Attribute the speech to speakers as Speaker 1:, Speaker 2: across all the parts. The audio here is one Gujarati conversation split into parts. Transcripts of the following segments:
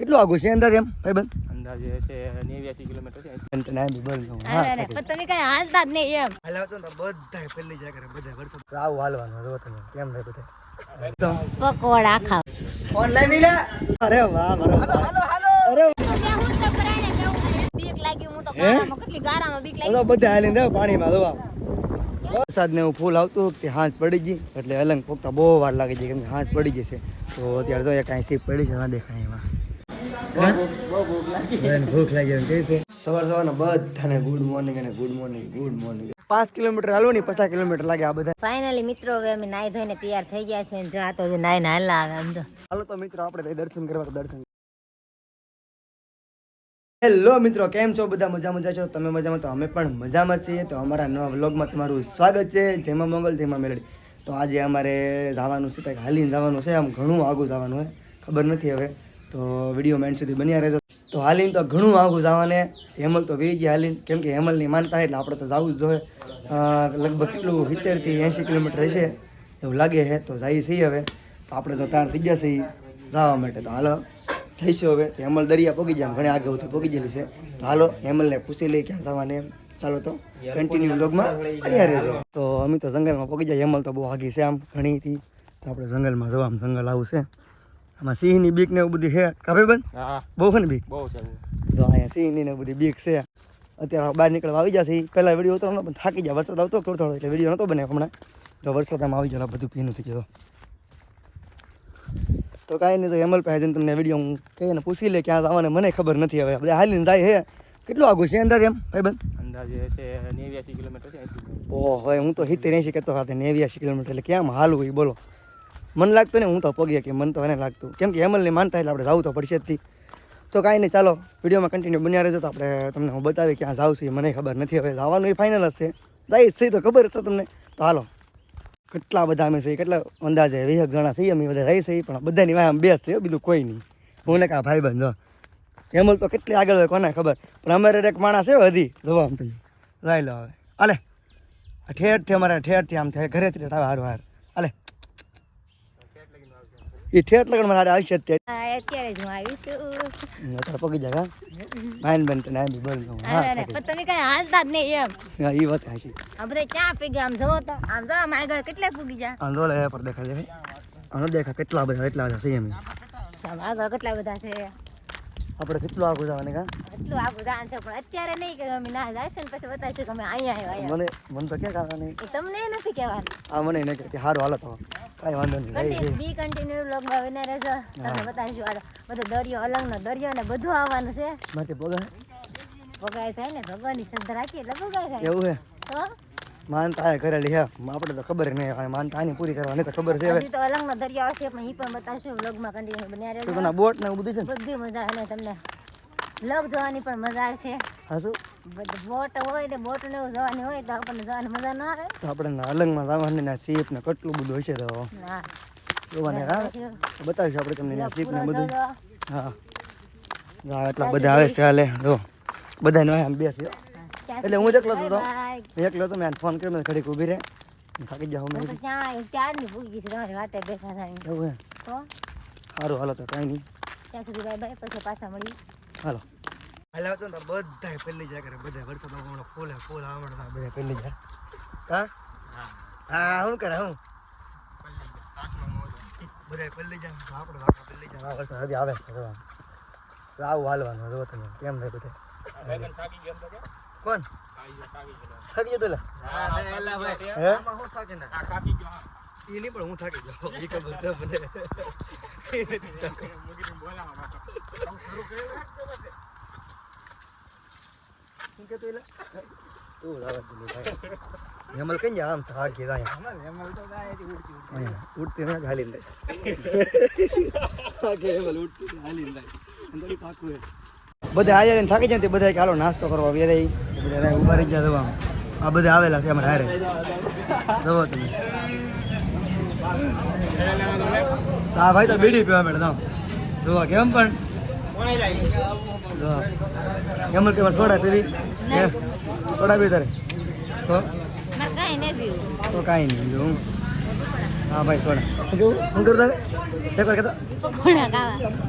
Speaker 1: કેટલું આગું છે અંદાજ એમ? ભાઈ બંધ?
Speaker 2: અંદાજે છે નેવ્યાસી કિલોમીટર છે.
Speaker 3: પણ તમે કઈ હાલતા જ નહીં એમ.
Speaker 1: તો બધાય પેલી કરે બધા વરસાદ. આવું હાલવાનું જો તમે કેમ થાય બધા?
Speaker 3: પકોડા ખાવ.
Speaker 1: ઓનલાઈન લે અરે વાહ મારો હાલો હાલો અરે
Speaker 3: બીક લાગ્યું હું તો ગારામાં કેટલી ગારામાં બીક લાગી.
Speaker 1: બધા બધા હાલીને જાવ પાણીમાં જોવા વરસાદ ને એવું ફૂલ આવતું કે હાંસ પડી ગઈ એટલે અલંગ પોકતા બહુ વાર લાગી જાય કેમ કે હાંસ પડી જશે તો અત્યારે તો કાંઈ સીપ પડી છે ના દેખાય એમાં. ભૂખ લાગી. એમ કહે છે. સવાર સવારના બધાને ગુડ મોર્નિંગ અને ગુડ મોર્નિંગ ગુડ મોર્નિંગ પાંચ કિલોમીટર હાલો ને પચાસ કિલોમીટર લાગે આ બધા.
Speaker 3: ફાઇનલી મિત્રો હવે અમે નાઈ ધોઈને તૈયાર થઈ ગયા છે જો આ તો નાઈ ના હાલા આવે આમ તો.
Speaker 1: હાલો તો મિત્રો આપણે ત્યાં દર્શન કરવા દર્શન. હેલો મિત્રો કેમ છો? બધા મજા મજા છો? તમે મજામાં? તો અમે પણ મજામાં છીએ. તો અમારા નવા વ્લોગમાં તમારું સ્વાગત છે. જેમાં મંગલ જેમાં મેળડી તો આજે અમારે જવાનું છે કંઈક હાલીને જવાનું છે. આમ ઘણું આગું જવાનું હોય. ખબર નથી હવે. તો વીડિયો મેન્ડ સુધી બન્યા રહેજો. તો હાલીન તો ઘણું આગું જવાને. હેમલ તો વી ગયા હાલીને. કેમ કે હેમલની માનતા એટલે આપણે તો જવું જ જોઈએ. લગભગ કેટલું સિત્તેરથી એંશી કિલોમીટર હશે એવું લાગે છે. તો જઈએ છીએ હવે. તો આપણે તો તાર થઈ જશે જવા માટે. તો હાલો. જઈશું હવે. તો હેમલ દરિયા પોગી જાય ઘણી આગળ સુધી પોગી ગયેલી છે. તો હાલો, હેમલને પૂછી લઈ ક્યાં જવાને ચાલો તો કન્ટિન્યુ લોગમાં રહેજો. તો અમે તો જંગલમાં પોગી જાય હેમલ તો બહુ આગી છે આમ ઘણીથી. તો આપણે જંગલમાં જવા, જંગલ આવું છે. આમાં સિંહની બીક ને એવું બધું છે. કાપે બન? બહુ છે ને બીક?
Speaker 2: બહુ છે
Speaker 1: તો અહીંયા સિંહની ને બધી બીક છે. અત્યારે બહાર નીકળવા આવી જશે પહેલાં વીડિયો ઉતરવાનો પણ થાકી જાય વરસાદ આવતો થોડો થોડો એટલે વીડિયો નહોતો બને હમણાં. તો વરસાદ આમ આવી જાય બધું પીનું થઈ ગયો. તો કાંઈ નહીં તો હેમલ પાસે જઈને તમને વીડિયો હું કહીને પૂછી લે ક્યાં આવવાને. મને ખબર નથી હવે. બધા હાલીને જાય હે કેટલું આગું છે અંદાજ એમ ભાઈ બંધ
Speaker 2: અંદાજે છે નેવ્યાસી કિલોમીટર છે 80
Speaker 1: ઓહો હવે હું તો સિત્તેર એંશી કહેતો સાથે નેવ્યાસી કિલોમીટર. એટલે કેમ હાલવું એ બોલો. મને લાગતું ને હું તો પગે કે મને તો એને લાગતું. કેમ કે એમલને માનતા એટલે આપણે જવું તો પડશે જ તો કાંઈ નહીં, ચાલો, વિડીયોમાં કન્ટિન્યુ બન્યા રહેજો તો આપણે તમને હું બતાવી ક્યાં જાઉં છું એ મને ખબર નથી હવે. જવાનું એ ફાઇનલ જ છે. જઈશ થઈ તો ખબર હશે તમને. તો હાલો. કેટલા બધા અમે છીએ, કેટલા અંદાજે વીસ જણા થઈએ અમે બધા રહી છીએ પણ બધાની વાય આમ બેસ છે બીજું કોઈ નહીં. હું ને કાં ભાઈ બંધ જો હેમલ તો કેટલી આગળ હોય કોને ખબર. પણ અમારે એક માણસ છે હજી, જોવા આમ તમે લઈ લો હવે. હાલે. આ ઠેઠથી અમારે, ઠેરથી આમ થાય, ઘરેથી ઠેઠ આવે, હારું, હાર. હાલે. એ ઠેઠ લગન મારે આવશે જ તે.
Speaker 3: અત્યારે જ હું આવીશું
Speaker 1: અત્યારે પગી જાય હા? માઇન બન તને આમ બોલ હા
Speaker 3: અરે અરે પણ તમે કઈ હાલતા જ નહીં એમ.
Speaker 1: હા એ વાત હાશી
Speaker 3: આપણે ક્યાં પીગા આમ જવો તો? આમ જો આગળ કેટલા પૂગી જા.
Speaker 1: પર આનો દેખા કેટલા બધા એટલા બધા છે એમ
Speaker 3: આગળ કેટલા બધા છે.
Speaker 1: આપણે કેટલું આગળ જવાને કા?
Speaker 3: એટલું આગળ જાણ છે પણ અત્યારે નહીં કે અમે ના છે ને પછી બતાવીશું કે અમે અહીંયા આવ્યા.
Speaker 1: મને મને તો ક્યાં
Speaker 3: એ તમને નથી કહેવાનું.
Speaker 1: આ મને નહીં કે સારું હાલત તો. કાંઈ વાંધો નહીં. બી
Speaker 3: કન્ટિન્યુ
Speaker 1: ગઈ
Speaker 3: માં વિના રહેજો. તમને બતાવીશું આ બધો દરિયો અલંગનો દરિયો ને બધું આવવાનું છે.
Speaker 1: માટે પગા
Speaker 3: ભગાય થાય ને ભગવાનની શ્રદ્ધા રાખીએ એટલે ભગાય થાય
Speaker 1: એવું હે
Speaker 3: તો?
Speaker 1: માનતા કરેલી હે. આપણે તો ખબર નહીં માનતા ની પૂરી કરવાની તો ખબર છે
Speaker 3: તો અલંગનો દરિયો આવશે પણ એ પણ બતાવશું વ્લોગમાં કન્ટિન્યુ બન્યા રહેજો.
Speaker 1: તો બોટ ને બધું છે
Speaker 3: બધી મજા અને તમને. વ્લોગ જોવાની પણ મજા આવશે.
Speaker 1: હા શું?
Speaker 3: બોટ હોય ને બોટ ને એવું હોય તો આપણને જવાની મજા ના આવે.
Speaker 1: તો આપણે અલંગમાં જવાનું ને સીપ ને કેટલું બધું હશે તો.
Speaker 3: ના.
Speaker 1: જોવાને હા? બતાવીશું આપણે તમને સીપ ને બધું. હા. એટલા બધા આવે છે હાલે. જો બધાને આમ બેસી એટલે હું એકલો હતો. એકલો હતો મેં ફોન કર્યો મેં ઘડીક ઊભી રહે. થાકી જાઉં મેં
Speaker 3: ત્યાં ત્યારની ભૂગી છે તમારી વાટે બેઠા થાય
Speaker 1: એવું સારું હાલો તો કાંઈ નહીં.
Speaker 3: ત્યાં સુધી બાય બાય પછી પાછા મળી
Speaker 1: હાલો. હાલ આવતો ને તો બધા પહેલી જાય કરે બધા વરસાદ હમણાં ફૂલ ફૂલ આવડતા બધા પેલી જાય હા? હા શું કરે હું? બધા પહેલી જાય આપણે આખા પેલી જાય વરસાદ હજી આવે છે આવું હાલવાનું જો તમે કેમ થાય બધા. કોણ?
Speaker 2: થાકી
Speaker 1: જતો. એ નહીં પણ હું થાકી જાઉં એ ખબર છે મને. શું કહેતો એટલે તું લાવે તું ભાઈ. હેમલ કઈ જા આમ સા કે જાય ઉડતી ના હાલી લે. આ કે હેમલ ઉડતી હાલી લે. અંદરી પાકું હે. બધા આજે ને થાકી જાય તે બધા ચાલો હાલો નાસ્તો કરવા વેરે બધા ઊભા રહી ગયા દવા આ બધા આવેલા છે અમારે હારે. દવા તમે. હા ભાઈ તો બીડી પીવા મેડમ તો જોવા કેમ પણ? હેમલ કે સોડા પીવી? સોડા પી તારે? તો? તો કાંઈ નહીં બીજું હા. ભાઈ સોડા. શું કરું તારે? એક વાર કહેતો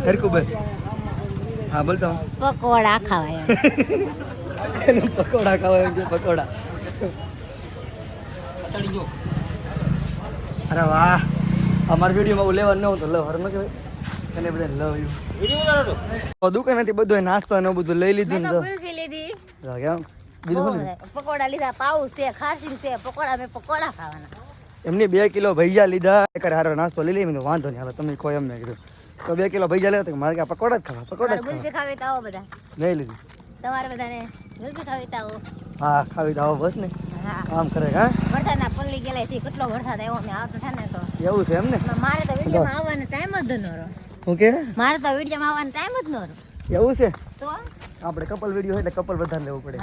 Speaker 1: હરકું ભાઈ હા બોલતો
Speaker 3: પકોડા ખાવા
Speaker 1: પકોડા ખાવા એમ કે પકોડા. અરે વાહ. અમારા વિડીયોમાં હું લેવાનું ન હોય તો લવ કે ન એને બધા લવ યુ દુકાનેથી બધું નાસ્તો ને બધું લઈ લીધું ને
Speaker 3: લીધી. પકોડા લીધા પાઉ છે ખાસી છે પકોડા મેં પકોડા ખાવાના.
Speaker 1: એમને બે કિલો ભૈયા લીધા. એકર હારો નાસ્તો લઈ લઈ વાંધો નહીં હાલો તમે કોઈ એમ નહીં કીધું. તો બે કિલો ભૈયા લેવા તો મારે કે પકોડા જ ખાવા પકોડા જ
Speaker 3: તમારે ખાવી. તો આવો બધા.
Speaker 1: ખાવા નહીં લીધી.
Speaker 3: તમારે બધાને ગુલ્ફી ખાવી તો આવો.
Speaker 1: હા ખાવી તો આવો બસ ને. આમ કરે હા?
Speaker 3: વરસાદના પલ્લી ગયેલા છે કેટલો વરસાદ આવ્યો મેં આવતો થાય ને તો.
Speaker 1: એવું છે એમ ને?
Speaker 3: મારે તો વિડીયોમાં આવવાનો ટાઈમ જ ન રહો
Speaker 1: હું કે
Speaker 3: મારે તો વિડીયોમાં આવવાનો ટાઈમ જ ન રહો
Speaker 1: એવું છે?
Speaker 3: તો?
Speaker 1: આપણે કપલ વીડિયો એટલે કપલ વધારે લેવું પડે.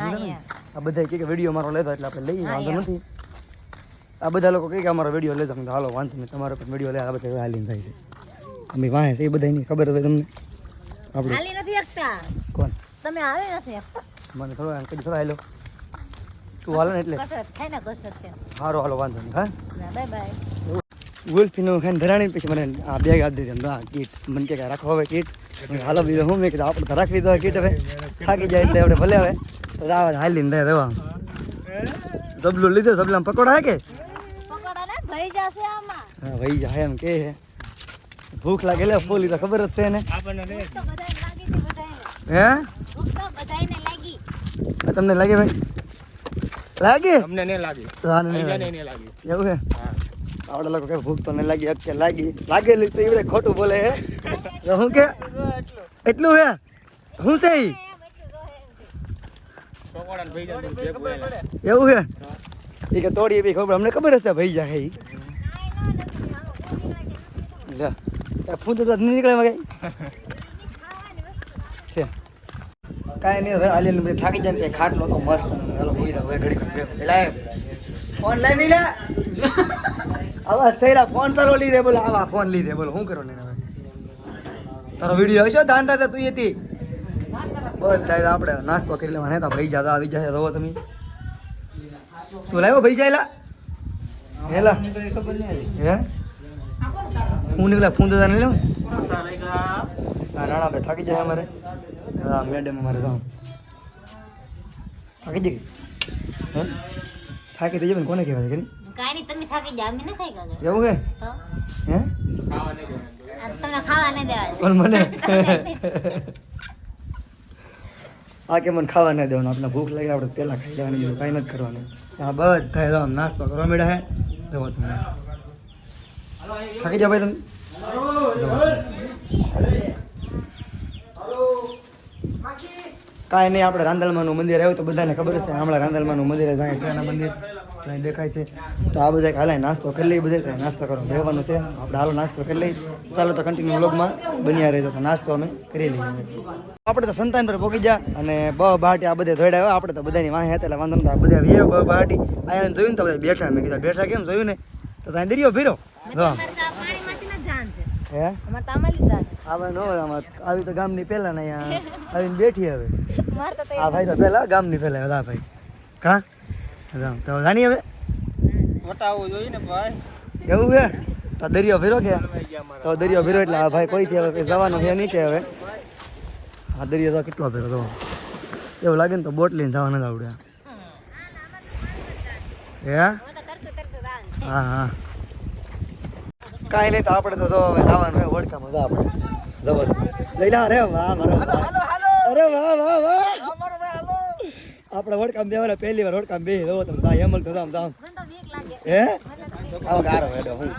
Speaker 1: આ બધા કે વીડિયો મારો લેતો એટલે આપણે લઈએ વાંધો નથી. આ બધા લોકો કહે કે અમારો વીડિયો લેતો હાલો વાંધો નહીં. તમારો પણ વીડિયો લે આ બધા હાલીને થાય છે. અમે વાંહે છે એ બધા નહીં. ખબર હોય તમને. આપણે
Speaker 3: હાલી નથી શકતા.
Speaker 1: કોણ?
Speaker 3: તમે હાલી નથી શકતા.
Speaker 1: મને થોડો કદી થોડો હાલો. તું હાલો ને એટલે. સારો હાલો વાંધો નહીં હા?
Speaker 3: બાય બાય
Speaker 1: ગુલ્ફીનું ખાઈને ધરાણી પછી મને આ બેગ આપી દીધી. હા આ કીટ. મને કે રાખો હવે કીટ. હાલો બીજો હું? મેં કીધું આપણે રાખી દો કીટ હવે. થાકી જાય એટલે આપણે ભલે હવે. તો આવા હાલીને દે દેવા જબલું લીધો જબલા પકોડા હે કે?
Speaker 3: ને
Speaker 1: હા ભાઈ જાય એમ કે ભૂખ લાગે એટલે ફોલી તો ખબર જ છે ને હે?
Speaker 3: ભૂખ તો બધાને લાગી.
Speaker 1: આ તમને લાગે ભાઈ? લાગે?
Speaker 2: તમને ને લાગી.
Speaker 1: તો આને નહીં લાગે.
Speaker 2: નહીં લાગી.
Speaker 1: એવું છે?
Speaker 2: હા
Speaker 1: આવડા લોકો કે ભૂખ તો નહીં લાગી કે લાગી. લાગેલી તો એ ખોટું બોલે હે. હું કે? એટલું હે? હું છે. એવું હે? એ કે તોડી બી ખબર અમને ખબર હશે ભાઈ લે આ ફૂદ તો નહીં નીકળે મગે છે કાંઈ નહીં હવે હાલી બધી થાકી જાય ત્યાં ખાટલો તો મસ્ત. હાલો હોઈ જાવ હવે ઘડી ઘડી પેલા ફોન લઈ નહીં લે સહેલા ફોન ચાલો લીધે બોલો, આવા ફોન લીધે બોલો, શું કરો લઈને હવે તારો વીડિયો હશે ધાન રાતે તું એથી? બસ થાય આપણે નાસ્તો કરી લેવા નહીં તો ભાઈ જાતા આવી જશે તો તમે. તું લાવ્યો ભાઈ જાયલા? હેલા. હે? હું નીકળ્યા ફોન દાદા નહીં લેવું? રાણા ભાઈ થાકી જાય અમારે. હા મેડમ અમારે તો થાકી જઈ થાકી થઈ જાય કોને કહેવાય, કે
Speaker 3: કાંઈ નહીં તમે થાકી જાવ અમે ન ખાઈ ગયા
Speaker 1: એવું કે? હે?
Speaker 2: ખાવા નહીં દેવાનું.
Speaker 3: તમને ખાવા નહીં દેવા
Speaker 1: પણ મને આ કે મને ખાવા નહીં દેવાનું આપણે ભૂખ લાગે આપણે પહેલાં ખાઈ લેવાની બીજું કાંઈ નથી કરવાનું. બસ થાય તો આમ નાસ્તો કરવા મેળા હે. જવો તમે. થાકી જાવ ભાઈ તમે? કાંઈ નહીં આપણે રાંદલમાનું મંદિર આવ્યું તો બધાને ખબર છે હમણાં રાંદલમાનું મંદિર જાય છે એના મંદિર. ત્યાં દેખાય છે? તો આ બધા હાલે નાસ્તો કરી લઈએ બધા નાસ્તો કરો રહેવાનું છે. આપણે હાલો નાસ્તો કરી લઈએ. ચાલો તો કન્ટિન્યુ વ્લોગમાં બન્યા રહેજો. તો નાસ્તો અમે કરી લઈએ. આપણે તો સંતાન પર પોકી જા અને બ બહાટી આ બધે ધોડ્યા આવ્યા આપણે તો બધાની વાંહે હતા એટલે વાંધો નતા. બધા વે બ બહાટી અહીંયા જોયું ને તો બધા બેઠા. મેં કીધા બેઠા કેમ જોયું ને તો ત્યાં દરિયો
Speaker 3: આ છે.
Speaker 1: હે?
Speaker 3: અમારે તો
Speaker 1: આવે ન હોય આવી તો ગામની પહેલા ને અહીંયા આવીને બેઠી હવે.
Speaker 3: મારે તો
Speaker 1: આ ભાઈ તો પહેલા ગામની પહેલા હતા ભાઈ. કા? તો જાણી હવે?
Speaker 2: વટાવું જોઈએ ને ભાઈ.
Speaker 1: એવું છે? તો દરિયો ફેરો કે. તો દરિયો ફેરો એટલે આ ભાઈ કોઈથી હવે કઈ જવાનું છે નહીં કે હવે. આ દરિયો તો કેટલો ફેરો તો. એવું લાગે ને તો બોટ લઈને જવા નથી આવડે. હે?
Speaker 3: હું
Speaker 1: હા. કાંઈ નહીં તો આપણે તો જો હવે જવાનું હોય વડકામાં જા આપણે. જબરદસ્ત લઈ લા અરે વાહ મારો અરે વાહ વાહ વાહ. આપણે વડકામ બેવાના પહેલી વાર વડકામ બે દો તમે તા હેમલ તો દામ દામ
Speaker 3: મને તો બીક લાગે.
Speaker 1: હે? આવો ગારો હેડો હું.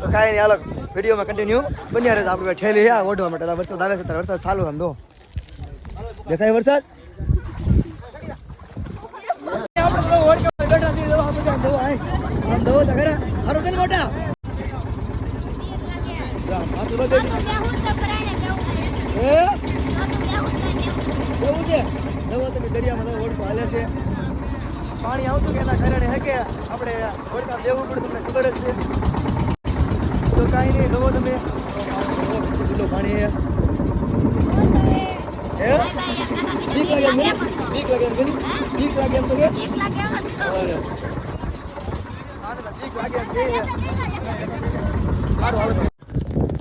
Speaker 1: તો કાંઈ નહીં અલગ વિડીયોમાં કન્ટિન્યુ બન્યા રહે આપણે ઠેલી આ ઓઢવા માટે. વરસાદ આવે છે ત્યારે વરસાદ ચાલુ આમ દો દેખાય વરસાદ આમ દવો તો ખરા હારો છે ને મોટા આમ માથું તો બેઠું.
Speaker 3: ત્યાં હું તો પરાણે જવું છે
Speaker 1: હે
Speaker 3: ત્યાં હું તો
Speaker 1: એવું છે દવો તમે દરિયામાં દવો ઓળખો હાલે છે પાણી આવતું કે એના કારણે હે કે આપણે વડકા દેવું પડે તમને ખબર જ છે કાંઈ તમે કેટલું પાણી છે. હે બીક લાગે એમ બીક લાગે એમ બીક લાગે એમ તો કે?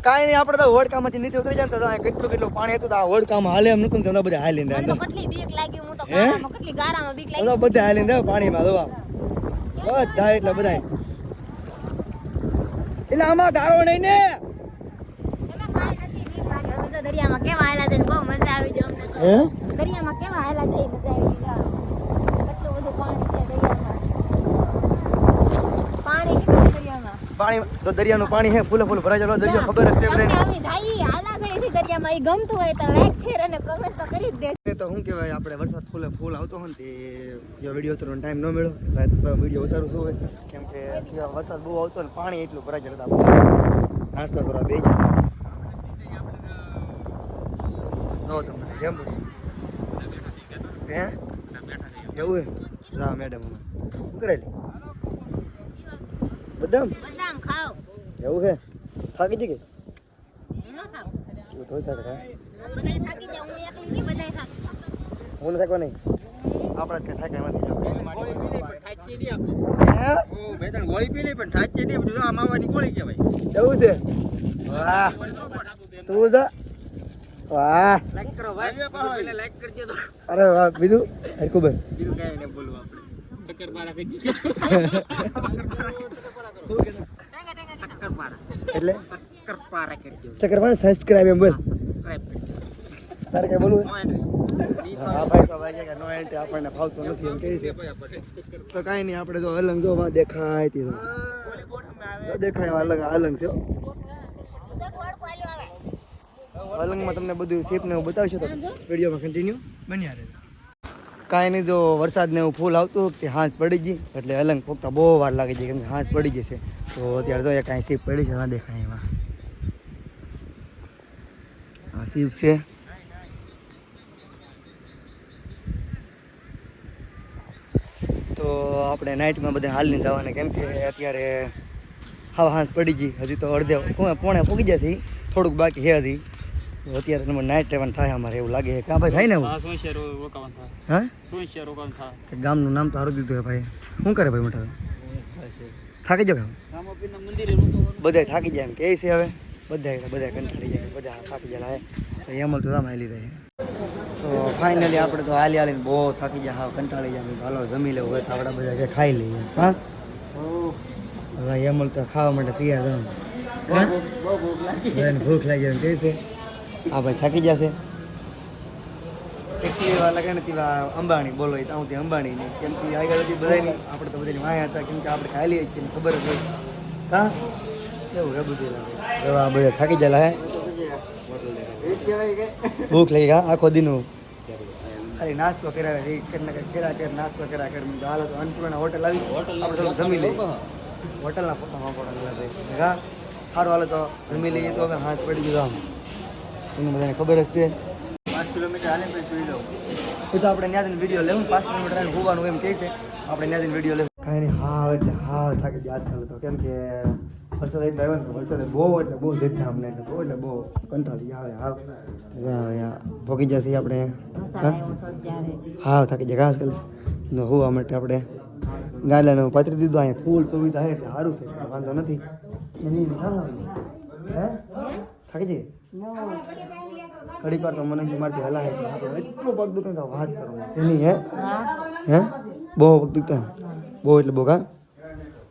Speaker 1: કાંઈ નહીં આપણે તો હોડકામાંથી નીચે ઉતરી જાય તો કેટલું કેટલું પાણી હતું આ હોડકામાં હાલે એમ નતું ને બધા હાલી અંદર બધા હાલી પાણીમાં દવા. બધા એટલે બધા એટલે આમાં ગારો નહીં ને.
Speaker 3: દરિયામાં કેવા છે બહુ મજા આવી જાય અમને દરિયામાં કેવા આયેલા છે એ મજા આવી ગઈ કેટલું બધું પાણી છે દરિયામાં. પાણી કેટલું દરિયામાં?
Speaker 1: પાણી તો દરિયાનું પાણી હે ફૂલે ફૂલ ભરાઈ જાય દરિયો ખબર જ છે
Speaker 3: તમને હાલા છે એ ગમતું હોય તો લાઈક શેર અને કમેન્ટ તો કરી જ
Speaker 1: એ તો શું કહેવાય આપણે વરસાદ ફૂલે ફૂલ આવતો હોય ને તે જો વીડિયો ઉતરવાનો ટાઈમ ન મળ્યો. એટલે તો વીડિયો ઉતારું શું હોય કેમ કે વરસાદ બહુ આવતો ને પાણી એટલું ભરાઈ જાય આપણે નાસ્તો કરવા બે જાય જો તમે બધા કેમ હે? એવું હે લા મેડમ શું કરેલી? બદામ?
Speaker 3: બદામ ખાઓ.
Speaker 1: એવું હે થાકી જઈ ગઈ
Speaker 3: એનો ખાઓ
Speaker 1: થાક હા
Speaker 3: બધાય થાકી જાય હું એકલી નહીં બધાય થાકી
Speaker 1: હું થાકવા નહીં આપણે કે થાકે નથી.
Speaker 2: ગોળી પી પણ થાકી નહીં આપણે.
Speaker 1: હે?
Speaker 2: ઓ, બે ત્રણ ગોળી પી પણ થાકી નહીં. બધું આ માવાની ગોળી કહેવાય.
Speaker 1: એવું છે? વાહ. તું જા. વાહ.
Speaker 2: લાઈક કરો ભાઈ. પહેલા લાઈક કરજો તો.
Speaker 1: અરે વાહ બીજું? હરકું ભાઈ
Speaker 2: બીજું કાંઈ નહીં બોલવું આપણે. શક્કરપારા કહી શક્કરપારા.
Speaker 1: એટલે?
Speaker 2: શક્કરપારા કરજો.
Speaker 1: ચક્કરપાણી સબસ્ક્રાઇબ એમ બોલ
Speaker 2: સબસ્ક્રાઇબ
Speaker 1: તારે કઈ બોલવું. હા ભાઈ તો ભાઈ કે નો એન્ટ્રી આપણને ફાવતું નથી એમ કહી છે. તો કાંઈ નહીં આપણે જો અલંગ જો માં દેખાય તી તો. દેખાય અલંગ અલંગ છે અલંગમાં તમને બધું શેપ ને એવું બતાવશો તો વિડીયોમાં કન્ટિન્યુ બન્યા રહે કાંઈ નહીં જો વરસાદ ને એવું ફૂલ આવતું કે હાંસ પડી ગઈ એટલે અલંગ પોગતા બહુ વાર લાગી જાય કેમ કે હાંસ પડી જશે તો અત્યારે તો કાંઈ સીપ પડી છે ના દેખાય એમાં. આ સીપ છે. તો આપણે નાઇટમાં બધા હાલીને જવાના કેમ કે અત્યારે હા હાંસ પડી ગઈ. હજી તો અડધે પોણે પૂગી જશે થોડુંક બાકી છે હજી. અત્યારે અત્યારે નાઇટ રહેવાનું થાય અમારે એવું લાગે છે. કાં ભાઈ થાય ને એવું?
Speaker 2: હા, શું છે રો- રોકાવાનું થાય?
Speaker 1: હા?
Speaker 2: શું છે રોકાવાનું થાય?
Speaker 1: કે ગામનું નામ તો સારું દીધું છે ભાઈ. શું કરે ભાઈ મોટા થાકી જાવ બધા થાકી જાય એમ કે છે હવે. બધા બધા કંટાળી જાય બધા થાકી જાય હે. તો એમ તો તમે લીધા. છે તો ફાઇનલી આપણે તો હાલી હાલીને બહુ થાકી જાય હા કંટાળી જાય હાલો જમી લેવું હોય તો આપણે બધા કે ખાઈ લઈએ. હા? હવે એમલ તો ખાવા માટે તૈયાર રહે ભૂખ લાગી. એમ છે આ ભાઈ થાકી જશે અંબાણી બોલો એ તો અંબાણી ને કેમ કે આગળ બધાની આપણે તો બધાની વાયા હતા કેમ કે આપણે ખાલી છીએ ખબર જ હોય. હા? બધું થાકી ગયેલા હે. ભૂખ લાગી ગયા આખો દિનો ખાલી નાસ્તો કર્યા એ કરના કર્યા કેર નાસ્તો કર્યા કર મેં તો અન્નપૂર્ણા હોટલ આવી આપણે થોડું જમી લઈએ. હોટલના ફોટા ફોટા હા સારું હાલો તો જમી લઈએ તો હવે હાથ પડી ગયો આમ. તમને બધાને ખબર જ છે.
Speaker 2: પાંચ કિલોમીટર હાલે પછી સુઈ લઉં.
Speaker 1: એ તો આપણે ત્યાં વીડિયો લેવું પાંચ કિલોમીટર હોવાનું એમ કહે છે. આપણે ત્યાં વીડિયો લેવું. કાંઈ નહીં હા એટલે હા થાકી ગયા આજકાલ તો. કેમ કે વરસાદ એટલે આવ્યો ને વરસાદ બહુ એટલે બહુ જતા અમને એટલે બહુ એટલે બહુ કંટાળી આવે હા. ભોગી જશે આપણે હા? હા થાકી જાય ઘાસ ને હોવા માટે આપણે ગાયલાને પાથરી દીધું અહીંયા. ફૂલ સુવિધા છે એટલે સારું છે વાંધો નથી. થાકી જઈએ? ઘડી વાર તો મને જે મારથી હલા એટલે હા તો એટલો પગ દુખે વાત કરો. એની હે? હે? બહુ પગ દુખતા બહુ એટલે બહુ કા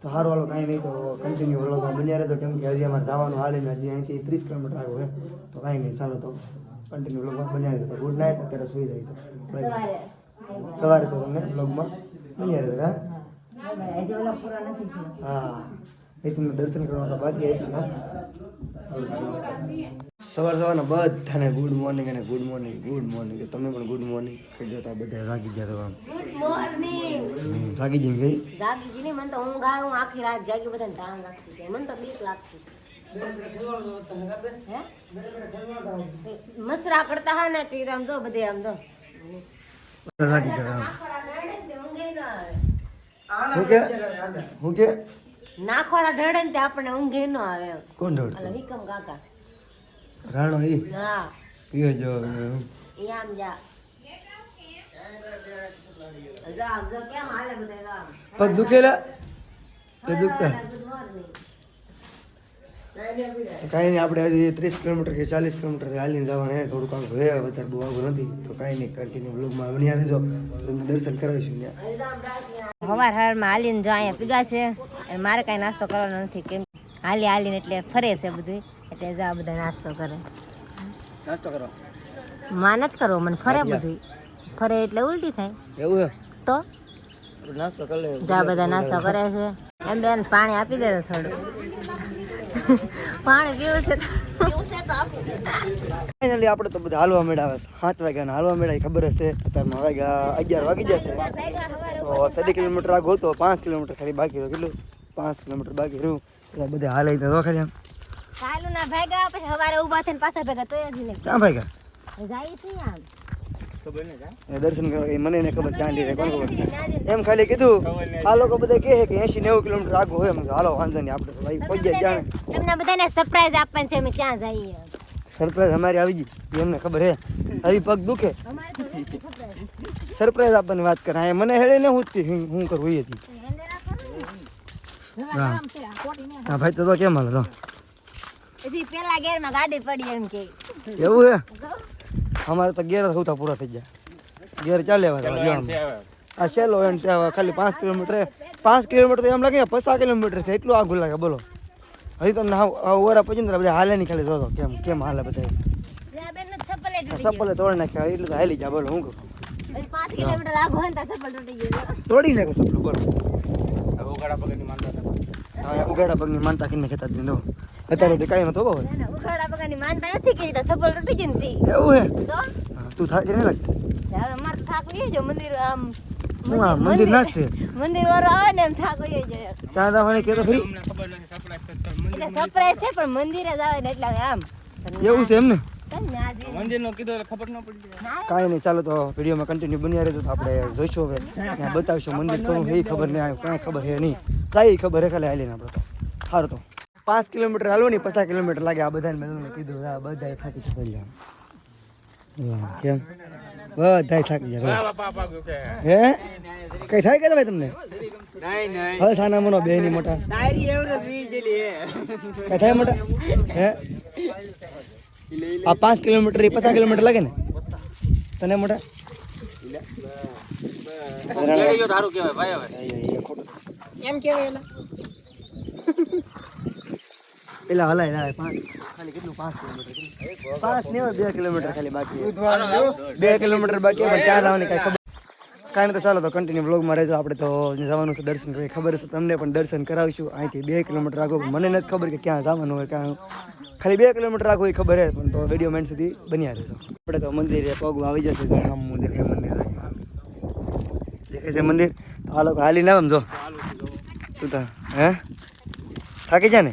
Speaker 1: તો હારો વાળો કાંઈ નહીં તો કન્ટિન્યુ વ્લોગમાં બન્યા રહેતો કેમ કે હજી અમારે જવાનું હાલે ને હજી અહીંથી ત્રીસ કિલોમીટર આવ્યો હોય. તો કાંઈ નહીં ચાલો તો કન્ટિન્યુ વ્લોગમાં બન્યા રહેતો ગુડ નાઇટ અત્યારે સુઈ જાય તો. સવારે. તો તમને વ્લોગમાં બન્યા રહેતો હા? હા એ તમને દર્શન કરવા તો બાકી સવાર સવારના બધાને ગુડ મોર્નિંગ અને ગુડ મોર્નિંગ ગુડ મોર્નિંગ તમે પણ ગુડ મોર્નિંગ કહી દો તો બધા જાગી ગયા તો આમ
Speaker 3: ગુડ મોર્નિંગ
Speaker 1: જાગી જઈને ગઈ
Speaker 3: જાગી જી મને તો ઊંઘ આવે હું આખી રાત જાગી બધાને ધાન રાખતી જાય મને તો બીક લાગતી. મસરા કરતા હા ને તે આમ જો બધે આમ જો.
Speaker 1: બધા જાગી ગયા
Speaker 3: તે
Speaker 1: હું કે? હું કે?
Speaker 3: નાખવાના ઢળે ને તે આપણને ઊંઘે ન આવે
Speaker 1: કોણ ઢળે
Speaker 3: વિકમ કાકા.
Speaker 1: રાણો ઈ?
Speaker 3: હા.
Speaker 1: પીયો જો
Speaker 3: આમ જા. કેમ.
Speaker 1: પગ દુખેલા? દુખતા. કાંઈ નહીં આપણે હજી ત્રીસ કિલોમીટર કે ચાલીસ કિલોમીટર હાલીને જવાનું થોડું થોડુંક આમ હે વધારે બહુ આગળ નથી. તો કાંઈ નહીં કન્ટિન્યુ બ્લોગમાં બન્યા રહેજો તમને દર્શન કરાવીશું ત્યાં
Speaker 3: હવાર હવારમાં હાલીને જો અહીંયા પીગા છે. મારે કાંઈ નાસ્તો કરવાનો નથી કેમ હાલી હાલીને એટલે ફરે છે બધું એટલે જા બધા નાસ્તો કરે.
Speaker 1: નાસ્તો કરો.
Speaker 3: માનત કરો મને ફરે બધું ફરે એટલે ઉલટી થાય.
Speaker 1: એવું
Speaker 3: તો?
Speaker 1: નાસ્તો કરી
Speaker 3: જા બધા નાસ્તો કરે છે. એમ બેન પાણી આપી દે થોડું. પાણી પીવું છે
Speaker 1: ફાઇનલી આપણે તો બધા હાલવા મેળા આવે સાત વાગ્યાના હાલવા મેળા ખબર હશે અત્યારમાં વાગ્યા અગિયાર વાગી જશે. તો સદી કિલોમીટર આગળ તો પાંચ કિલોમીટર ખાલી બાકી રહ્યું. કેટલું? પાંચ કિલોમીટર બાકી રહ્યું. બધા હાલે તો ખાલી
Speaker 3: કાલુ ના ભાગ્યા પછી હવારે ઊભા થઈને પાછા ભાગ્યા તો જ નહીં.
Speaker 1: ક્યાં ભાગ્યા
Speaker 3: જાય છે આમ
Speaker 1: દર્શન કરવા મને ને ખબર ત્યાં લીધે કોણ ખબર એમ ખાલી કીધું આ લોકો બધા કહે કે એસી નેવું કિલોમીટર આગળ હોય. એમ હાલો વાંધો નહીં આપણે તો ભાઈ જાય જાણે
Speaker 3: તમને બધાને સરપ્રાઈઝ આપવાની છે અમે ક્યાં જઈએ.
Speaker 1: સરપ્રાઈઝ અમારી આવી ગઈ એમને ખબર હે હરી પગ દુખે.
Speaker 3: અમારે તો
Speaker 1: સરપ્રાઈઝ આપવાની વાત કરે. મને હેડે ને હું હું હું કરું હતી. હા. હા ભાઈ તો તો કેમ હાલ તો?
Speaker 3: હજી પેલા ગેરમાં ગાડી પડી એમ કે.
Speaker 1: એવું હે? અમારે તો ગેર હોતા પૂરા થઈ ગયા. ગેર ચાલે આ છેલ્લો એમ ખાલી પાંચ કિલોમીટર પાંચ કિલોમીટર એમ લાગે પચાસ કિલોમીટર છે એટલું આગું લાગે બોલો. હજી તો ના ઓરા પછી ને બધા હાલે નહીં ખાલી જોતો કેમ કેમ હાલે બધા
Speaker 3: ચપ્પલે
Speaker 1: તોડી. નાખ્યા એટલે તો હાલી જા બોલો હું કરું
Speaker 3: પાંચ કિલોમીટર આગળ હોય ને ચપ્પલ તૂટી ગયું
Speaker 1: તોડી નાખો ચપ્પલ બોલો.
Speaker 2: હવે ઉઘાડા પગની માનતા ઉઘાડા
Speaker 1: હા ઉગાડા પગની માનતા મેં ખેતા દીધો નહીં અત્યારે તો કાંઈ નતો બહુ
Speaker 3: ઉખાડા પગારની માનતા નથી કરી તો ચપ્પલ તૂટી ગઈ ને
Speaker 1: એવું હે?
Speaker 3: તો?
Speaker 1: તું થાકી નહીં લાગતી
Speaker 3: હવે અમારે તો થાક લઈ જો મંદિર આમ
Speaker 1: મંદિર ના છે?
Speaker 3: મંદિર વાળો આવે ને એમ થાક વહી જાય
Speaker 1: ત્યાં જવાની કેતો ખરી.
Speaker 2: અમને ખબર નથી સરપ્રાઈઝ
Speaker 3: છે પણ મંદિરે જ આવે ને એટલે આમ.
Speaker 1: એવું છે એમ ને
Speaker 3: તને આજે
Speaker 2: મંદિર નો કીધું ખબર ન પડી
Speaker 1: કાંઈ નહીં ચાલો તો વિડીયોમાં કન્ટિન્યુ બન્યા રહેજો તો આપણે જોઈશું હવે. ત્યાં બતાવીશું મંદિર તો એ ખબર નહીં આવે કાંઈ ખબર હે નહીં. કાંઈ ખબર હે ખાલી આવીને આપણે તો. સારું તો. પાંચ કિલોમીટર હાલો ને પચાસ કિલોમીટર લાગે આ બધાને મેં તમને કીધું આ બધા થાકી જતા કેમ બધા થાકી જાય
Speaker 2: હા,
Speaker 1: કઈ થાય કે ભાઈ તમને હવે સાના મનો બે ની મોટા કઈ થાય મોટા હે આ પાંચ કિલોમીટર એ પચાસ કિલોમીટર લાગે ને તને મોટા
Speaker 2: એમ કેવાય એલા
Speaker 1: પેલા હલાય ના ખાલી કેટલું? પાંચ કિલોમીટર પાંચ બે કિલોમીટર ખાલી બાકી બે કિલોમીટર બાકી પણ ત્યાં જવાની કાંઈ ખબર કાંઈ તો ચાલો તો કન્ટિન્યુ બ્લોગમાં રહેજો. આપણે તો જવાનું છે દર્શન કરીએ ખબર છે તમને, પણ દર્શન કરાવીશું. અહીંથી બે કિલોમીટર આગળ મને નથી ખબર કે ક્યાં જવાનું હોય, ક્યાં ખાલી બે કિલોમીટર આગો હોય ખબર હે, પણ તો વીડિયો મેન સુધી બન્યા રહેશો આપણે તો મંદિરે પગ આવી જશે આમ મંદિર દેખાય છે મંદિર? તો આ લોકો હાલી ના આમ જો. તું તો, હે? થાકી જાય ને?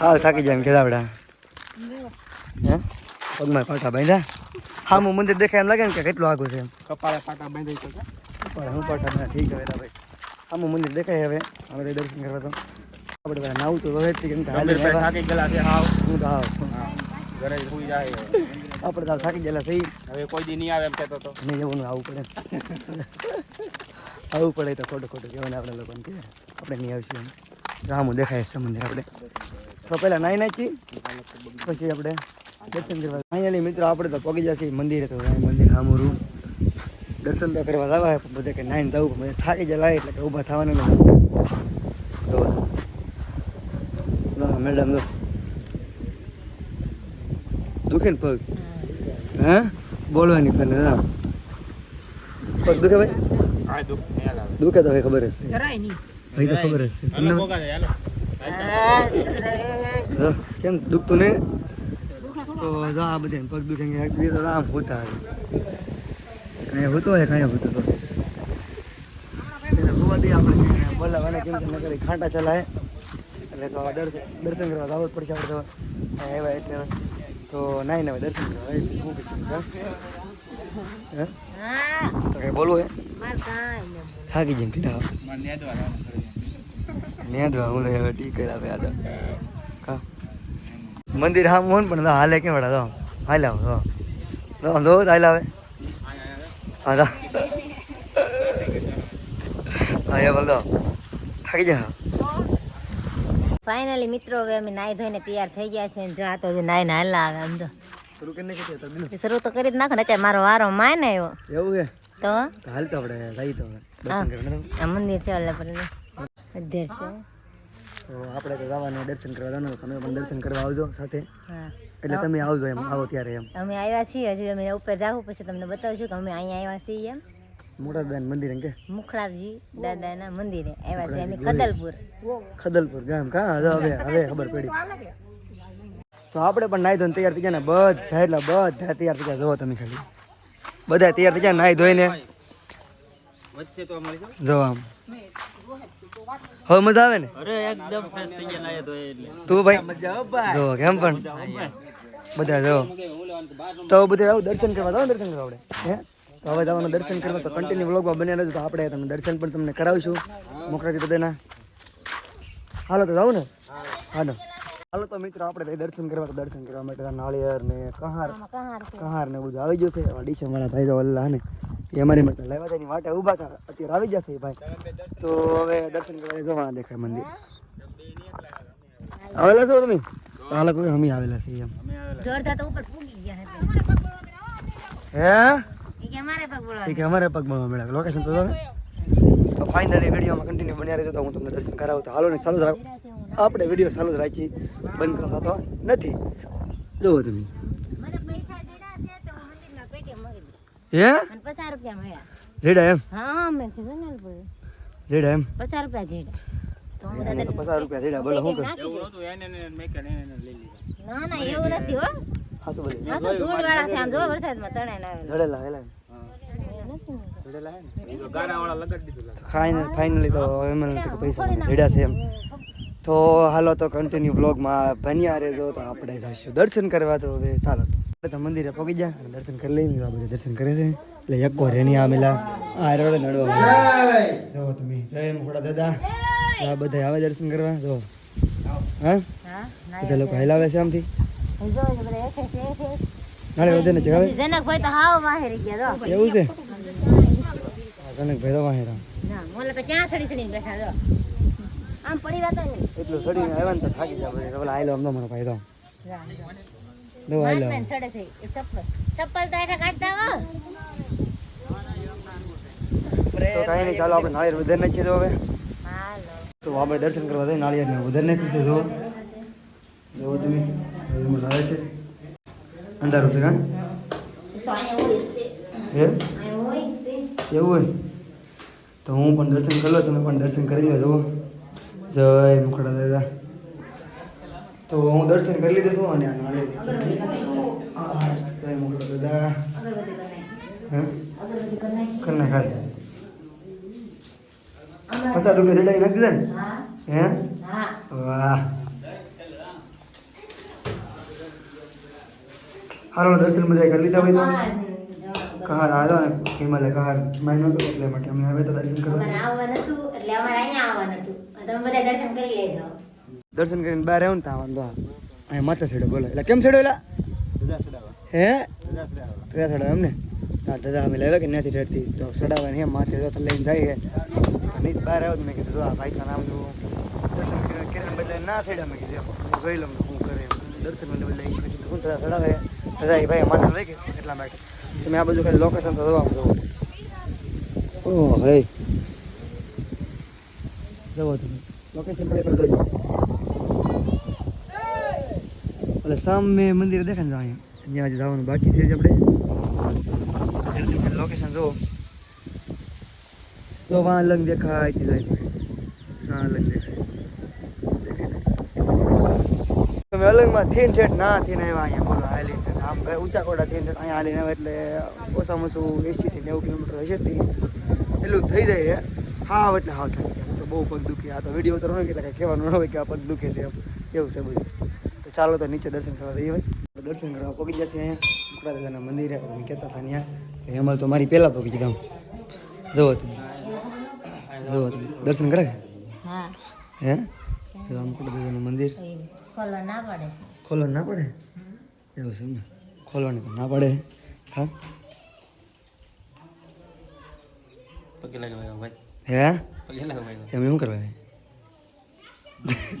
Speaker 1: હા થાકી જાય એમ કે આપડા હે? પગમાં પાટા બાંધ્યા. હા હું મંદિર દેખાય એમ લાગે ને કે કેટલું આગું છે એમ.
Speaker 2: કપાળે પાટા બાંધી તો
Speaker 1: હું પાટા બાંધ્યા? ઠીક હવે ભાઈ હા હું મંદિર દેખાય હવે. હવે દર્શન કરવા તો. આપણે બધા નાવું તો હવે કેમ કે હાલી
Speaker 2: થાકી ગયેલા છે હાવ.
Speaker 1: હું તો હાવ.
Speaker 2: ઘરે સુઈ જાય
Speaker 1: આપણે તો થાકી ગયેલા સહી
Speaker 2: હવે કોઈ દી નહીં આવે એમ કહેતો તો.
Speaker 1: નહીં જવાનું આવવું પડે. આવવું પડે તો ખોટું ખોટું કહેવાય ને આપણે લોકોને આપણે નહીં આવીશું એમ. હા હું દેખાય છે મંદિર આપણે તો પહેલાં નાઈ નાચી પછી આપણે દર્શન કરવા અહીંયા મિત્રો આપણે તો પગી જશે મંદિરે તો અહીં મંદિર સામું રૂમ દર્શન તો કરવા જવા પણ બધે કે નાઈને જવું પણ બધા થાકી જાય એટલે કે ઊભા થવાનું નહીં તો મેડમ તો દુખે ને પગ હે બોલવાની પણ હા પગ દુખે ભાઈ
Speaker 2: આ દુઃખ નહીં આવે
Speaker 1: દુખે તો હવે ખબર હશે ભાઈ તો ખબર હશે. તમને કેમ? દુખતું નહીં? તો જો આ બધે પગ દુખે કે એક બે તો આમ હોતા કાંઈ હોતો હોય કાંઈ હોતો તો. હોવા દઈએ આપણે બોલાવાને કેમ કે નકર એ ખાંટા ચલાય એટલે તો દર્શન દર્શન કરવા જવું જ પડશે આપણે તો. આવ્યા એટલે. તો નાઈ ના દર્શન કરવા એ શું કહીશું? હે? તો કંઈ બોલવું હે?
Speaker 3: મારે કાંઈ ન
Speaker 1: થાકી જેમ કીધા
Speaker 2: નેદવા
Speaker 1: હું તો હવે ઠીક કર્યા બે આ તો કા મંદિર હા મોહન પણ હાલે કેમ વડા તો હાલ આવો તો તો આમ જો હાલ આવે હા તો હા બોલ તો થાકી જા.
Speaker 3: ફાઇનલી મિત્રો હવે અમે નાઈ ધોઈને તૈયાર થઈ ગયા છે અને જો આ તો હજી નાયલા આવે આમ તો
Speaker 1: શરૂ કરીને કે
Speaker 3: શરૂ તો કરી જ નાખો ને અત્યારે મારો વારો માને આવ્યો.
Speaker 1: એવું છે?
Speaker 3: તો?
Speaker 1: તો હાલ તો આપણે ભાઈ તો
Speaker 3: આ મંદિર છે ઓલા પર છે
Speaker 1: તો આપણે તો જવાનું દર્શન કરવા જવાનું. તમે પણ દર્શન કરવા આવજો સાથે. એટલે તમે આવજો એમ આવો ત્યારે એમ.
Speaker 3: અમે આવ્યા છીએ. હજી અમે ઉપર જાવું પછી તમને બતાવશું કે અમે અહીંયા આવ્યા છીએ એમ.
Speaker 1: મોટાદાન મંદિર કે?
Speaker 3: મુખડાજી દાદાના મંદિરે આવ્યા છીએ અમે ખદલપુર.
Speaker 1: ખદલપુર ગામ કા? હવે હવે હવે ખબર પડી. તો આપણે પણ નાહી ધોઈને તૈયાર થઈ ગયા ને બધા એટલે બધા તૈયાર થઈ ગયા. જોવો તમે ખાલી. બધા તૈયાર થઈ ગયા નાહી ધોઈને.
Speaker 2: વચ્ચે તો અમારી?
Speaker 1: જો આમ. હવે મજા આવે ને?
Speaker 2: અરે એકદમ ફ્રેશ થઈ ગયા નાયા તો એટલે.
Speaker 1: તું ભાઈ જો કેમ પણ? બધા જો તો બધા આવું દર્શન કરવા જાવ દર્શન કરવા આપણે. હે? તો હવે જવાનું દર્શન કરવા તો કન્ટિન્યુ વ્લોગમાં બન્યા રહેજો. તો આપણે તમને દર્શન પણ તમને કરાવીશું. મોકરાજી બધાના હાલો તો જાવ ને. હાલો. હાલો તો મિત્રો આપણે દર્શન કરવા તો દર્શન કરવા માટે નાળિયેર ને કહાર
Speaker 3: કહાર
Speaker 1: ને બધું આવી ગયું છે. ડીશે વાળા ભાઈ તો અલ્લાહ ને. એ અમારી માટે લેવા તેની વાટે ઊભા હતા. અત્યારે આવી જશે ભાઈ. તો હવે દર્શન કરવા જવા દેખાય મંદિર. આવેલા છો તમે? તો કોઈ અમે આવેલા છીએ એમ.
Speaker 3: જોરદાર તો ઉપર પૂગી ગયા હતા
Speaker 1: હે?
Speaker 3: અમારે પગ
Speaker 1: મળ્યા. લોકેશન તો તમે? ફાઇનલી વિડીયોમાં કન્ટિન્યુ બન્યા રહેજો તો હું તમને દર્શન કરાવું. હાલો ને ચાલુ જ રાખો. આપણે વીડિયો ચાલુ જ રાખી બંધ કરતો નથી. જુઓ તમે
Speaker 3: મને પૈસા જડા છે તો હું મંદિરના પેટે મળી
Speaker 1: હે?
Speaker 3: પચાસ રૂપિયા મળ્યા.
Speaker 1: જેડા એમ?
Speaker 3: હા મેં કીધું ને
Speaker 1: જેડા એમ?
Speaker 3: પચાસ રૂપિયા જેડા. તો હું
Speaker 1: એને તો પચાસ રૂપિયા જેડા બોલો શું
Speaker 2: એવું નહોતું એને મેં કે એને લઈ લીધા.
Speaker 3: ના ના એવું નથી હો.
Speaker 1: હા શું બોલે.
Speaker 3: હા શું ધૂળ વાળા છે આમ જો વરસાદમાં તણાઈ ના આવેલા.
Speaker 1: હેલા
Speaker 3: નથી ને.
Speaker 2: જોડેલા હે ને? એ તો ગારા વાળા લગાડી દીધું લાગે.
Speaker 1: ફાઇનલ ફાઇનલી તો એમ નથી પૈસા જેડા છે એમ. તો હાલો તો કન્ટિન્યુ બ્લોગમાં બન્યા રહેજો તો આપણે જઈશું. દર્શન કરવા તો હવે ચાલો. તો મંદિરે પહોંચી ગયા દર્શન કરી લઈએ આ બધા દર્શન કરે છે. એટલે એકો રેની આમેલા આ રોડે નડવા જો તમે. જય મોકળા દાદા. આ બધા આવે દર્શન કરવા. જો હા?
Speaker 3: હા
Speaker 1: બધા લોકો હેલાવે છે આમથી.
Speaker 3: ના જો એ બધા એકે છે એકે.
Speaker 1: નાಳೆ વધે ને જગાવે.
Speaker 3: જનકભાઈ તો હાવ વાહેરી ગયા જો.
Speaker 1: એવું છે? હા તો વાહે
Speaker 3: ના મોલે તો ક્યાં સડી સડીને બેઠા જો. આમ પડી રહેતા ને.
Speaker 1: એટલું સડીને આવ્યા ને તો થાકી જાય ઓલા આયલો મારો ભાઈ તો.
Speaker 3: જા, જા.
Speaker 1: દો આયલો
Speaker 3: મારને છે. એ ચપ્પલ. ચપ્પલ તો એકા કાઢતા હો.
Speaker 1: તો કાંઈ નહીં ચાલો આપણે નાળિયેર વધારે નાખીએ તો હવે.
Speaker 3: હાલો.
Speaker 1: તો આપણે દર્શન કરવા જઈએ નાળિયેરને વધારે નાખ્યું છે જો જો તમે એમાં લાવે છે. અંધારું છે કાં. એવું હોય? તો હું પણ દર્શન કરી લો તમે પણ દર્શન કરી લો જુઓ. જય મુખડા દાદા. તો હું દર્શન કરી લીધું છું અને નાળિયેર આ દાદા
Speaker 3: કરી નાખી.
Speaker 1: હે?
Speaker 3: અગરબત્તી કરી નાખી.
Speaker 1: કરી નાખ હાલ. પચાસ રૂપિયા ચડાવી નાખી દે ને?
Speaker 3: હે.
Speaker 1: વાહ. હાલો દર્શન બધા કરી લીધા હોય તો. કહાર આવ્યો ને હિમાલય કહાર માન્યો હતો એટલે માટે અમે આવે તો દર્શન કરવા.
Speaker 3: આવવાનું હતું એટલે અમારે અહીંયા આવવાનું હતું. તમે બધા દર્શન કરી લેજો.
Speaker 1: દર્શન કરીને બહાર આવ્યો ને ત્યાં વાંધો. અહીંયા માથા છેડે બોલો. એટલે કેમ છેડો એલા. હે?
Speaker 2: રજા ચડાવવા.
Speaker 1: ત્યાં છેડો એમ ને હા દાદા અમે લાવ્યા કે ત્યાંથી ચડતી તો ચડાવવાની એમ માથે જો લઈને જાય છે. નીચ બહાર આવ્યો તો મેં કીધું જો આ ભાઈ નામ જોવું દર્શન કરીને બદલે ના છેડ્યા મેં કીધું હું જોઈ લઉં હું કરે દર્શન બદલે બદલે ઈ પછી હું તરત સડાવે. દાદા એ ભાઈ માથે લઈ કે એટલા માટે. તમે આ બધું ખાલી લોકેશન તો જોવા જવું. ઓહ હે. જવો તમે. લોકેશન પર જોજો. એટલે સામે મંદિર દેખાય ને અહીંયા ત્યાં જવાનું બાકી છે જ આપણે. લોકેશન જો તો વાં લંગ દેખાય તે જાય. હા લંગ દેખાય. તમે અલંગમાં થીન છેટ ના થઈને આવ્યા અહીંયા બોલો હાલી આમ ઊંચા કોડા થીન છેટ અહીંયા હાલીને આવે એટલે ઓછામાં ઓછું એંશીથી નેવું કિલોમીટર હશે તે. એટલું થઈ જાય હે હા એટલે હા થાય. તો બહુ પગ દુખી. આ તો વીડિયો તો કંઈ કહેવાનું ન હોય કે આ પગ દુખે છે એવું છે બધું. તો ચાલો તો નીચે દર્શન કરવા જઈએ ભાઈ. દર્શન કરવા પગી જશે અહીંયા. મોકળા દાદાના મંદિરે તમે કહેતા હતા ત્યાં. હેમલ તો મારી પહેલાં પગી દીધા જુઓ તમે. જુઓ તમે. દર્શન કરે
Speaker 3: હા.
Speaker 1: આ દાદાનું મંદિર.
Speaker 3: ખોલવા ના પડે.
Speaker 1: ખોલવાનું ના પડે? એવું છે ને? ખોલવાની ના પડે. હા?
Speaker 2: પગે લાગે ભાઈ.
Speaker 1: હે?
Speaker 2: પગે લાગે ભાઈ
Speaker 1: શું કરવા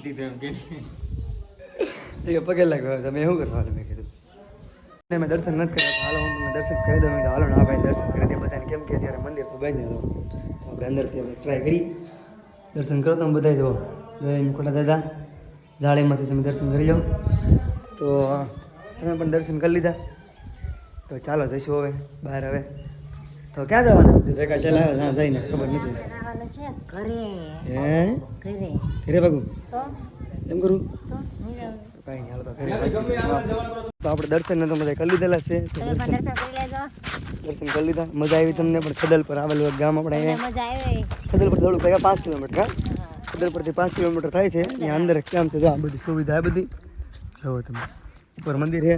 Speaker 2: દીધું એમ કે.
Speaker 1: એ પગે લાગ્યો તમે શું કરવાનું? મેં કીધું ને મેં દર્શન નથી કર્યા તો હાલો હું તમને દર્શન કરી દઉં. હાલો ના ભાઈ દર્શન કરી દે બધાને. કેમ કે ત્યારે મંદિર તો બંધ હતો તો આપણે અંદરથી આપણે ટ્રાય કરી. દર્શન કરો તમે બધા દો જય મુકુટા દાદા. જાળીમાંથી તમે દર્શન કરી લો. તો તમે પણ દર્શન કરી લીધા. તો ચાલો જઈશું હવે બહાર હવે. તો ક્યાં જવાના? ભેગા છેલ્લા ના જઈને ખબર નથી.
Speaker 3: આવવાનું ઘરે.
Speaker 1: હે?
Speaker 3: ઘરે.
Speaker 1: ઘરે ભાગું
Speaker 3: તો?
Speaker 1: એમ કરું? કઈ નહીં હાલો તો ઘરે તો આપણે દર્શન તો બધા કરી લીધેલા છે.
Speaker 3: દર્શન કરી
Speaker 1: દર્શન કરી લીધા. મજા આવી તમને પણ ખદલ પર આવેલું એક ગામ આપણે ખદલ પર થોડું કયા પાંચ કિલોમીટર હા? ખદલ પરથી પાંચ કિલોમીટર થાય છે. ત્યાં અંદર કેમ છે? જો આ બધી સુવિધા આ બધી. જુઓ તમે. ઉપર મંદિર છે.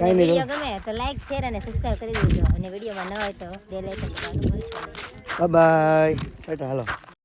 Speaker 1: કાંઈ નહીં
Speaker 3: ગમે તો લાઈક શેર અને સબસ્ક્રાઇબ કરી દેજો. અને વિડીયોમાં ન હોય તો બે નહીં.
Speaker 1: બાય બાય હાલો.